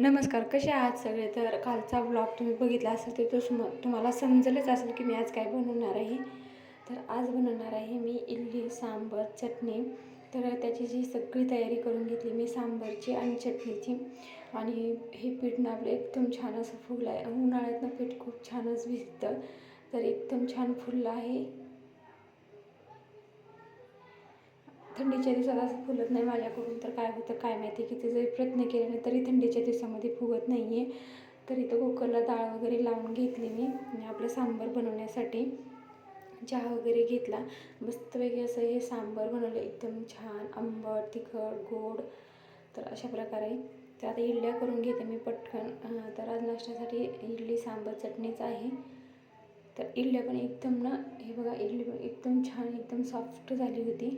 नमस्कार कसे आहात सगळे? तर कालचा ब्लॉग तुम्ही बघितला असेल तर तो सुम तुम्हाला समजलंच असेल की मी आज काय बनवणार आहे. तर आज बनवणार आहे मी इडली सांबर चटणी. तर त्याची जी सगळी तयारी करून घेतली मी सांबरची आणि चटणीची. आणि हे पीठ ना आपलं एकदम छान असं फुगलं आहे उन्हाळ्यातनं पीठ खूप छानच भिजतं. तर एकदम छान फुललं आहे. थंडीच्या दिवसात असं फुलत नाही माझ्याकडून तर काय होतं काय माहिती किती जरी प्रयत्न केले ना तरी थंडीच्या दिवसामध्ये फुगत नाही आहे तर इथं कुकरला डाळ वगैरे लावून घेतली मी आणि आपलं सांबार बनवण्यासाठी चहा वगैरे घेतला. मस्तपैकी असं हे सांबार बनवलं एकदम छान आंबट तिखट गोड. तर अशा प्रकारे तर आता इडल्या करून घेते मी पटकन. तर आज नाश्त्यासाठी इडली सांबार चटणीच आहे. तर इडल्या पण एकदम ना हे बघा इडली पण एकदम छान एकदम सॉफ्ट झाली होती.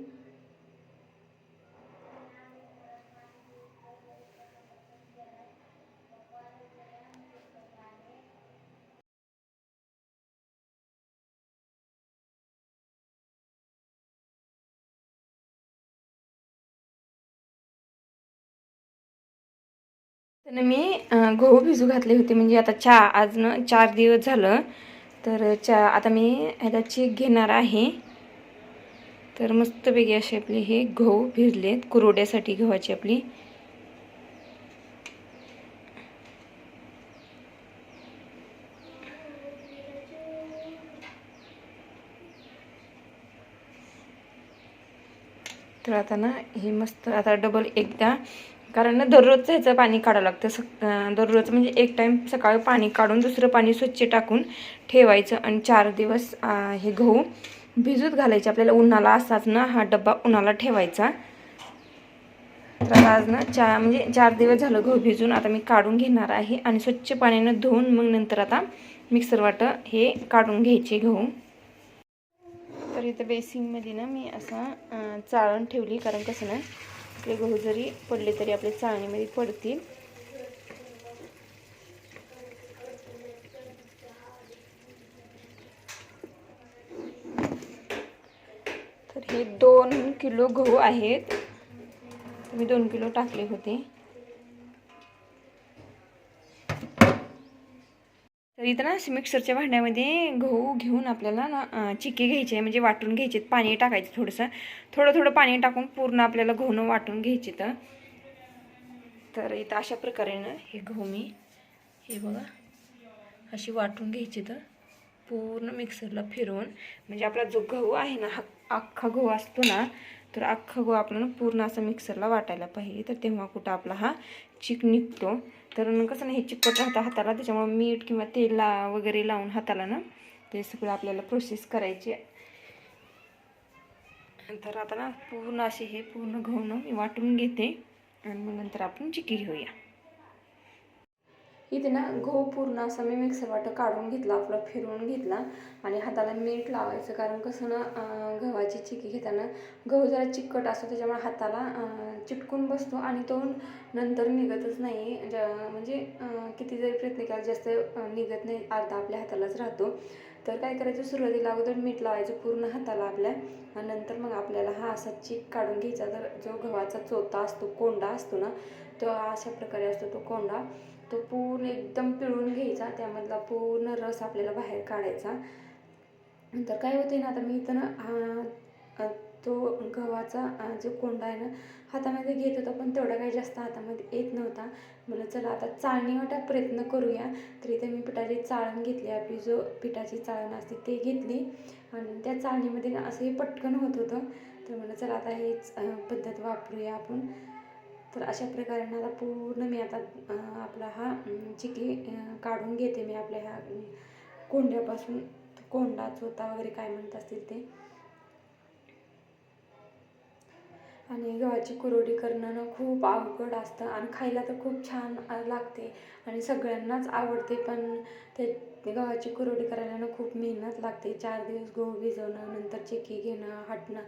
तर मी गहू भिजू घातले होते. म्हणजे आता चहा आज न चार दिवस झालं. तर चहा आता मी ह्याचा चेक घेणार आहे. तर मस्तपैकी असे आपले हे गहू भिजलेत. कुरोड्यासाठी गव्हाची आपली. तर आता ना हे मस्त आता डबल एकदा कारण ना दररोजचं ह्याचं पाणी काढावं लागतं. स दररोज म्हणजे एक टाईम सकाळी पाणी काढून दुसरं पाणी स्वच्छ टाकून ठेवायचं आणि चार दिवस हे गहू भिजूत घालायचे. आपल्याला उन्हाला असाच ना हा डब्बा उन्हाला ठेवायचा. तर आज ना चार म्हणजे चार दिवस झालं गहू भिजून आता मी काढून घेणार आहे आणि स्वच्छ पाण्यानं धुवून मग नंतर आता मिक्सर वाटं हे काढून घ्यायचे गहू. तर इथं बेसिंगमध्ये ना मी असं अं, चाळण ठेवली कारण कसं ना आपले गहू जरी पडले तरी आपले चाळणीमध्ये पडतील. तर हे दोन किलो गहू आहेत. मी दोन किलो टाकले होते. तर इथं ना मिक्सरच्या भांड्यामध्ये गहू घेऊन आपल्याला ना चिके घ्यायचे म्हणजे वाटून घ्यायचे पाणी टाकायचं थोडंसं. थोडं थोडं पाणी टाकून पूर्ण आपल्याला गहूनं वाटून घ्यायचे तर तर इथं अशा प्रकारे ना हे गहू मी हे बघा अशी वाटून घ्यायची तर पूर्ण मिक्सरला फिरवून म्हणजे आपला जो गहू आहे ना हा अख्खा गहू असतो ना तर अख्खा गो आपल्याला पूर्ण असं मिक्सरला वाटायला पाहिजे. तर तेव्हा कुठं आपला हा चिक निघतो. तर कसं ना हे चिकट राहतं हाताला त्याच्यामुळे मीठ किंवा तेल ला वगैरे लावून हाताला ना ते सगळं आपल्याला प्रोसेस करायची नंतर तर आता ना पूर्ण असे हे पूर्ण गहूनं मी वाटून घेते. आणि मग नंतर आपण चिकी घेऊया. इथे ना गहू पूर्ण असा मी मिक्सर वाटं काढून घेतला आपला फिरवून घेतला आणि हाताला मीठ लावायचं. कारण कसं ना गव्हाची चिकी घेताना गहू जरा चिकट असतो त्याच्यामुळे हाताला चिटकून बसतो आणि तो नंतर निघतच नाही. ज- म्हणजे किती जरी प्रयत्न केला जास्त निघत नाही अर्धा आपल्या हातालाच राहतो. तर काय करायचं? सुरुवातीला अगोदर मीठ लावायचं पूर्ण हाताला आपल्या आणि नंतर मग आपल्याला हा असा चीक काढून घ्यायचा. तर जो गव्हाचा चोथा असतो कोंडा असतो ना तो अशा प्रकारे असतो तो कोंडा. तो पूर्ण एकदम पिळून घ्यायचा. त्यामधला पूर्ण रस आपल्याला बाहेर काढायचा. नंतर काय होते ना आता मी इथं ना हा- तो गव्हाचा जो कोंडा आहे ना हातामध्ये घेत होता पण तेवढा काही जास्त हातामध्ये येत नव्हता. म्हणलं चला आता चाळणी वाटा प्रयत्न करूया. तर इथे मी पिठाची चाळण घेतली. आपली जो पिठाची चाळण असते ते घेतली. आणि त्या चाळणीमध्ये ना असंही पटकन होत होतं. तर म्हणलं चला आता हेच पद्धत वापरूया आपण. तर अशा प्रकारे ना आता पूर्ण मी आता आपला हा चिकी काढून घेते मी आपल्या ह्या कोंड्यापासून. कोंडा चोता वगैरे काय म्हणत असतील ते. आणि गव्हाची कुरोडी करणं ना खूप अवघड असतं आणि खायला तर खूप छान लागते आणि सगळ्यांनाच आवडते पण ते गव्हाची कुरोडी करायला ना खूप मेहनत लागते. चार दिवस गहू भिजवणं नंतर चिकी घेणं हटणं.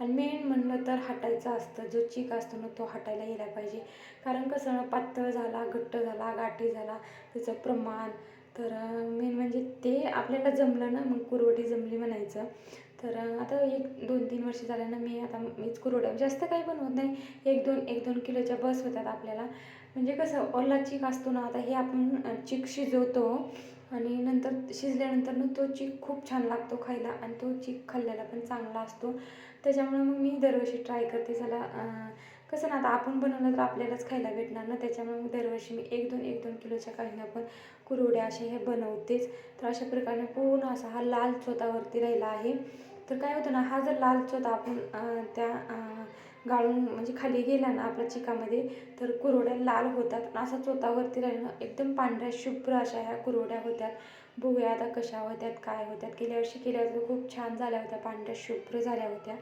आणि मेन म्हणलं तर हटायचं असतं. जो चिक असतो ना तो हटायला यायला पाहिजे. कारण कसं ना पातळ झाला घट्ट झाला गाठी झाला त्याचं प्रमाण. तर मेन म्हणजे ते आपल्याला जमलं ना मग कुरवडी जमली म्हणायचं. तर आता एक दोन तीन वर्ष झाल्यानं मी आता मीच कुरवड्या जास्त काही बनवत नाही. एक दोन एक दोन किलोच्या बस होतात आपल्याला. म्हणजे कसं ओला चीक असतो ना आता हे आपण चीक शिजवतो आणि नंतर शिजल्यानंतर ना तो चीक खूप छान लागतो खायला आणि तो चीक खाल्ल्याला पण चांगला असतो. त्याच्यामुळे मग मी दरवर्षी ट्राय करते. चला कसं ना आता आपण बनवलं तर आपल्यालाच खायला भेटणार ना त्याच्यामुळे मग दरवर्षी मी एक दोन एक दोन किलोच्या काही ना पण कुरवड्या अशा हे बनवतेच. तर अशा प्रकारे पूर्ण असा हा लाल स्वतःवरती राहिला आहे. तर काय होतं ना हा जर लाल चोथा आपण त्या गाळून म्हणजे खाली गेला ना आपल्या चिकामध्ये तर कुरवड्या लाल होतात. असा चोथावरती राहिलं ना एकदम पांढऱ्या शुभ्र अशा ह्या कुरवड्या होत्यात. बघूया आता कशा होत्यात काय होत्यात. गेल्या वर्षी केल्या होत्या खूप छान झाल्या होत्या पांढऱ्या शुभ्र झाल्या होत्या.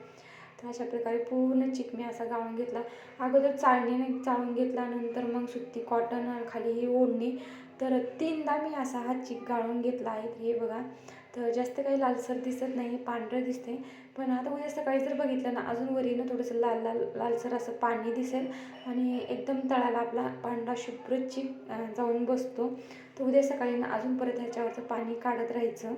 तर अशा प्रकारे पूर्ण चिक मी असा गाळून घेतला. अगोदर चाळणीने चाळून घेतला नंतर मग सुती कॉटन आणि खाली ही ओढणी. तर तीनदा मी असा हा चिक गाळून घेतला आहे. हे बघा. तर जास्त काही लालसर दिसत नाही पांढरं दिसते पण आता उद्या सकाळी जर बघितलं ना अजून वरीनं थोडंसं लाल लाल लालसर असं पाणी दिसेल आणि एकदम तळाला आपला पांढरा शुभ्र चिक जाऊन बसतो. तर उद्या सकाळी ना अजून परत ह्याच्यावरचं पाणी काढत राहायचं.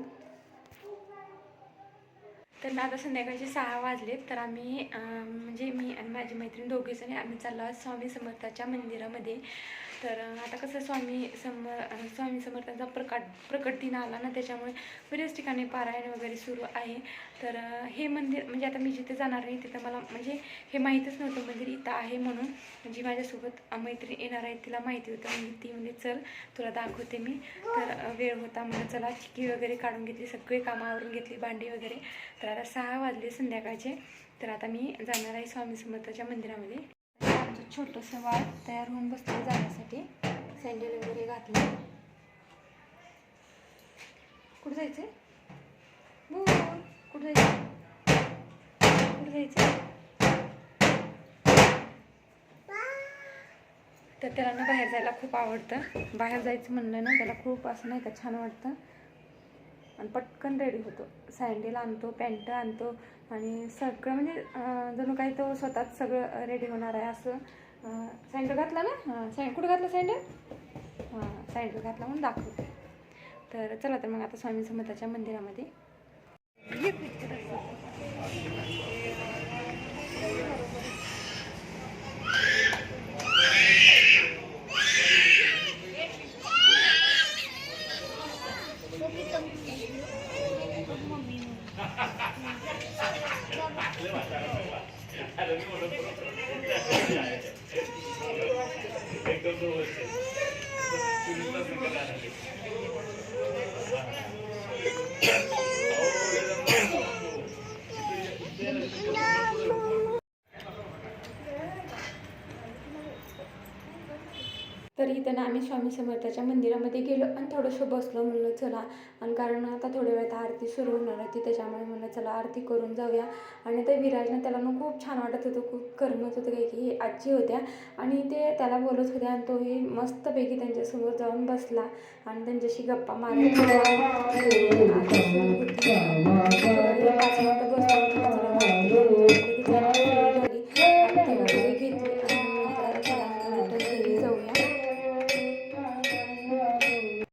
तर ना आता संध्याकाळचे सहा वाजले तर आम्ही म्हणजे मी आणि माझी मैत्रीण दोघीजणी आम्ही चाललो आहोत स्वामी समर्थाच्या मंदिरामध्ये. तर आता कसं स्वामी सम स्वामी समर्थांचा प्रकट प्रकट दिन आला ना त्याच्यामुळे बरेच ठिकाणी पारायण वगैरे सुरू आहे. तर हे मंदिर म्हणजे आता मी जिथे जाणार आहे तिथं मला म्हणजे हे माहीतच नव्हतं मंदिर इथं आहे म्हणून. म्हणजे माझ्यासोबत मैत्रीण येणार आहे तिला माहिती होतं. म्हणजे ती म्हणजे चल तुला दाखवते मी. तर वेळ होता म्हणून चला चिकी वगैरे काढून घेतली सगळे कामावरून घेतली भांडी वगैरे. तर आता सहा वाजले संध्याकाळचे. तर आता मी जाणार आहे स्वामी समर्थाच्या मंदिरामध्ये. छोटंसं वाळ तयार होऊन बसलं जाण्यासाठी सँडल वगैरे घातले. कुठं जायचं कुठं जायचं कुठं जायचं तर त्याला ना बाहेर जायला खूप आवडतं. बाहेर जायचं म्हणलं ना त्याला खूप असं नाही का छान वाटतं. आणि पटकन रेडी होतो. सँडेल आणतो पॅन्ट आणतो आणि सगळं म्हणजे जणू काही तो स्वतःच सगळं रेडी होणार आहे असं. सँडल घातला ना? हां सँड कुठं घातलं सँडल हां सँडल घातला म्हणून दाखवते. तर चला तर मग आता स्वामी समर्थाच्या मंदिरामध्ये. आम्ही स्वामी समर्थाच्या मंदिरामध्ये गेलो आणि थोडंसं बसलो म्हणलं चला. आणि कारण आता थोड्या वेळात आरती सुरू होणार होती त्याच्यामुळे म्हणलं चला आरती करून जाऊया. आणि ते विराजनं त्याला ना खूप छान वाटत होतं खूप करमत होतं काही की आजी होत्या. आणि ते त्याला बोलत होत्या आणि तोही मस्तपैकी त्यांच्यासमोर जाऊन बसला. आणि त्यांच्याशी गप्पा मारायच्या